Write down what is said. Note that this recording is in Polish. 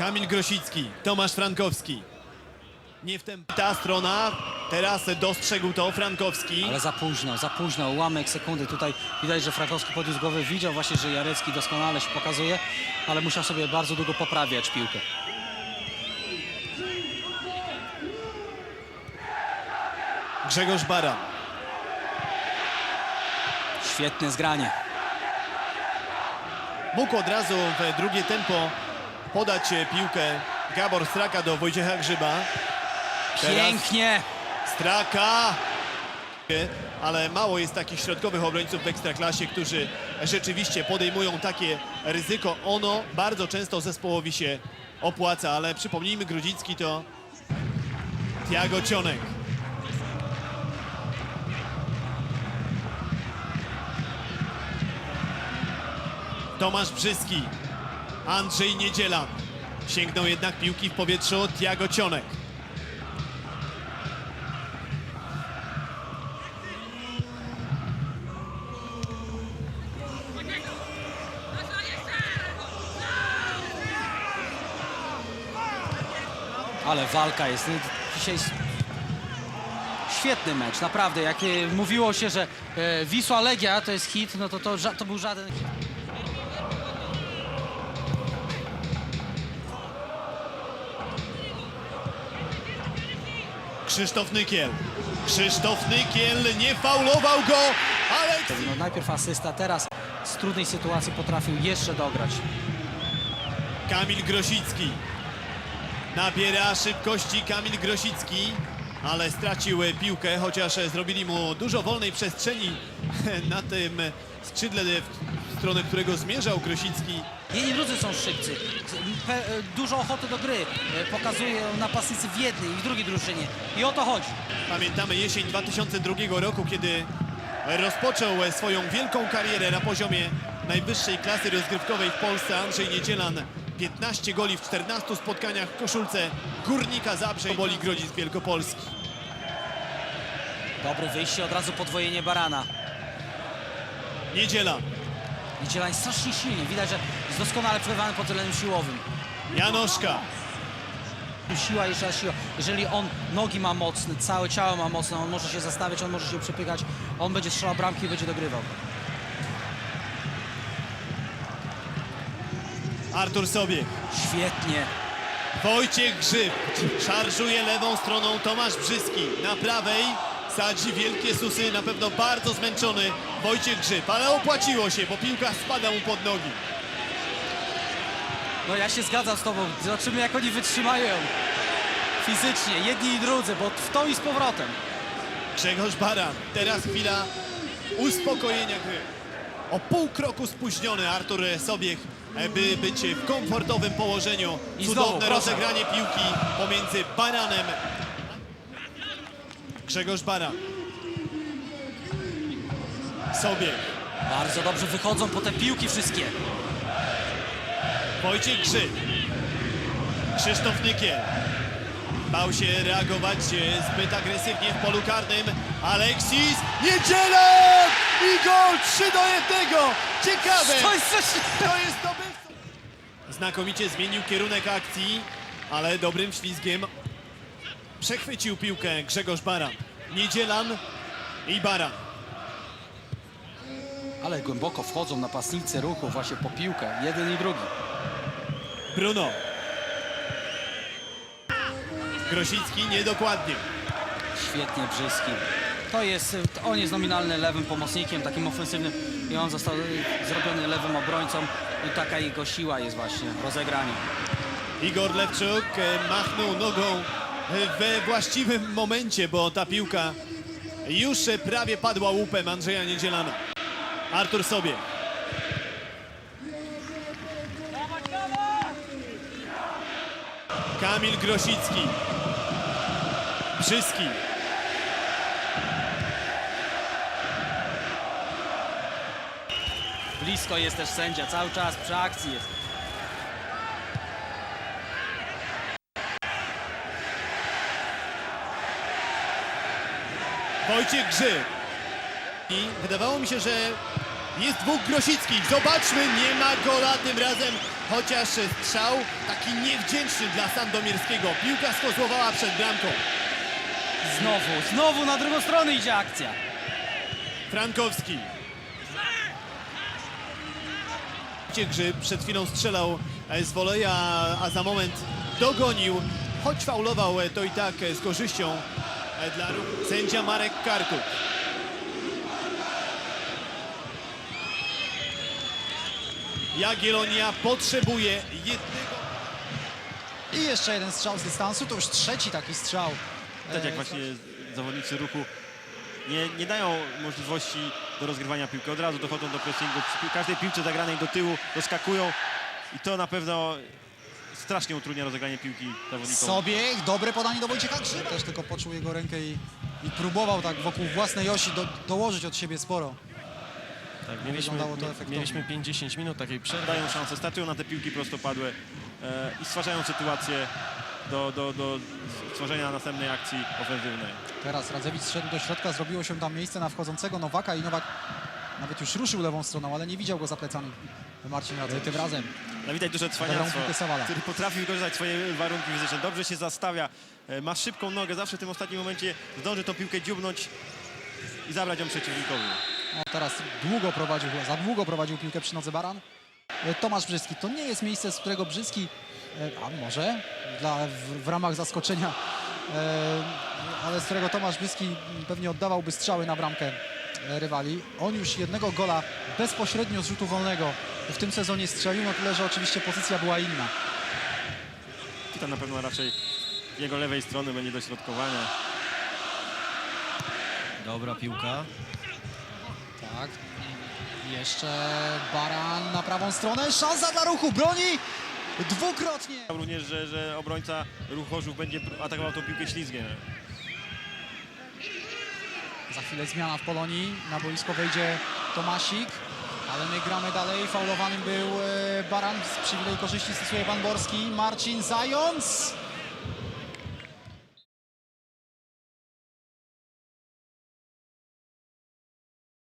Kamil Grosicki, Tomasz Frankowski. Nie w tem... Ta strona, teraz dostrzegł to Frankowski. Ale za późno, za późno, ułamek sekundy. Tutaj widać, że Frankowski podniósł głowę, widział właśnie, że Jarecki doskonale się pokazuje, ale musiał sobie bardzo długo poprawiać piłkę. Grzegorz Bara. Świetne zgranie. Mógł od razu w drugie tempo podać e, piłkę Gabor Straka do Wojciecha Grzyba. Teraz Pięknie! Straka! Ale mało jest takich środkowych obrońców w Ekstraklasie, którzy rzeczywiście podejmują takie ryzyko. Ono bardzo często zespołowi się opłaca, ale przypomnijmy, Grudzicki to Tiago Cionek. Tomasz Brzyski, Andrzej Niedziela. Sięgnął jednak piłki w powietrzu Tiago Cionek. Ale walka jest dzisiaj świetny mecz, naprawdę. Jak y, mówiło się, że e, Wisła Legia to jest hit, no to to, to był żaden hit. Krzysztof Nykiel. Krzysztof Nykiel nie faulował go, ale No, najpierw asysta, teraz z trudnej sytuacji potrafił jeszcze dograć. Kamil Grosicki. Nabiera szybkości Kamil Grosicki, ale stracił piłkę, chociaż zrobili mu dużo wolnej przestrzeni na tym skrzydle, stronę którego zmierzał Grosicki. Jedni drudzy są szybcy. Pe, e, dużo ochoty do gry e, pokazują napastnicy w jednej i w drugiej drużynie. I o to chodzi. Pamiętamy jesień 2002 roku, kiedy rozpoczął swoją wielką karierę na poziomie najwyższej klasy rozgrywkowej w Polsce Andrzej Niedzielan. 15 goli w 14 spotkaniach w koszulce Górnika Zabrze i Boli Grodzisk Wielkopolski. Dobre wyjście, od razu podwojenie Barana. Niedziela, Niedziela jest strasznie silny. Widać, że jest doskonale przygotowany pod względem siłowym. Janoszka, Siła jeszcze raz siła. Jeżeli on nogi ma mocne, całe ciało ma mocne, on może się zastawiać, on może się przepychać, on będzie strzelał bramki i będzie dogrywał. Artur Sobiech, Świetnie. Wojciech Grzyb, szarżuje lewą stroną Tomasz Brzyski, na prawej sadzi wielkie susy, na pewno bardzo zmęczony Wojciech Grzyb, ale opłaciło się, bo piłka spada mu pod nogi. No ja się zgadzam z tobą. Zobaczymy jak oni wytrzymają fizycznie, jedni i drudzy, bo w to i z powrotem. Grzegorz Baran, teraz chwila uspokojenia gry. O pół kroku spóźniony Artur Sobiech, by być w komfortowym położeniu. I Cudowne znowu, rozegranie piłki pomiędzy Baranem. Grzegorz Baran. Sobiech. Bardzo dobrze wychodzą po te piłki wszystkie. Wojciech Grzyb. Krzysztof Nykiel. Bał się reagować zbyt agresywnie w polu karnym. Aleksis Niedziela! I gol 3 do 1! Ciekawe! To jest. To jest zdobywca! Znakomicie zmienił kierunek akcji, ale dobrym ślizgiem przechwycił piłkę Grzegorz Baran. Niedzielan i Baran. Ale głęboko wchodzą napastnicy ruchu właśnie po piłkę, jeden i drugi. Bruno. Grosicki niedokładnie. Świetnie Brzyski. To jest, on jest nominalny lewym pomocnikiem, takim ofensywnym i on został zrobiony lewym obrońcą i taka jego siła jest właśnie w rozegraniu. Igor Lewczuk e, machnął nogą we właściwym momencie, bo ta piłka już prawie padła łupem Andrzeja Niedzielana. Artur sobie. Kamil Grosicki. Brzyski. Blisko jest też sędzia, cały czas przy akcji jest. Wojciech Grzyb. I wydawało mi się, że Jest dwóch Grosickich. Zobaczmy, nie ma gola tym razem. Chociaż strzał taki niewdzięczny dla Sandomierskiego. Piłka skozłowała przed bramką. Znowu, znowu na drugą stronę idzie akcja. Frankowski. Grzyb przed chwilą strzelał e, z woleja, a za moment dogonił. Choć faulował e, to i tak e, z korzyścią dla ruchu. Sędzia Marek Karkut. Jagiellonia potrzebuje jednego I jeszcze jeden strzał z dystansu, to już trzeci taki strzał. Tak jak E, właśnie zawodnicy ruchu nie, nie dają możliwości do rozgrywania piłki. Od razu dochodzą do pressingu. Przy każdej piłce zagranej do tyłu doskakują i to na pewno strasznie utrudnia rozegranie piłki zawodnikom. Sobie, dobre podanie do Wojciecha Grzyba. Też tylko poczuł jego rękę i, i próbował tak wokół własnej osi do, dołożyć od siebie sporo. Tak, mieliśmy, wyglądało to efektownie. mieliśmy 50 minut takiej przerwy. Dają szansę, startują na te piłki prostopadłe e, i stwarzają sytuację do, do, do stworzenia następnej akcji ofensywnej. Teraz Radzewicz zszedł do środka, zrobiło się tam miejsce na wchodzącego Nowaka i Nowak nawet już ruszył lewą stroną, ale nie widział go za plecami. Marcin Radzewicz. Tym razem No widać duże cwaniactwo, który potrafi wykorzystać swoje warunki fizyczne. Dobrze się zastawia, e, ma szybką nogę, zawsze w tym ostatnim momencie zdąży tą piłkę dziubnąć i zabrać ją przeciwnikowi. O, teraz długo prowadził, za długo prowadził piłkę przy nodze Baran. E, Tomasz Brzyski. To nie jest miejsce, z którego Brzyski, e, a może dla, w, w ramach zaskoczenia, ale z którego Tomasz Brzyski pewnie oddawałby strzały na bramkę rywali. On już jednego gola bezpośrednio z rzutu wolnego w tym sezonie strzelił, no tyle, że oczywiście pozycja była inna. I tam na pewno raczej jego lewej strony będzie dośrodkowanie. Dobra piłka. Tak. Jeszcze Baran na prawą stronę. Szansa dla ruchu. Broni dwukrotnie. Również, że, że obrońca ruchu Chorzów będzie atakował tą piłkę ślizgiem. Za chwilę zmiana w Polonii. Na boisko wejdzie Tomasik. Ale my gramy dalej. Faulowanym był e, Baran. Z przywilej korzyści stosuje Ban Borski. Marcin Zając.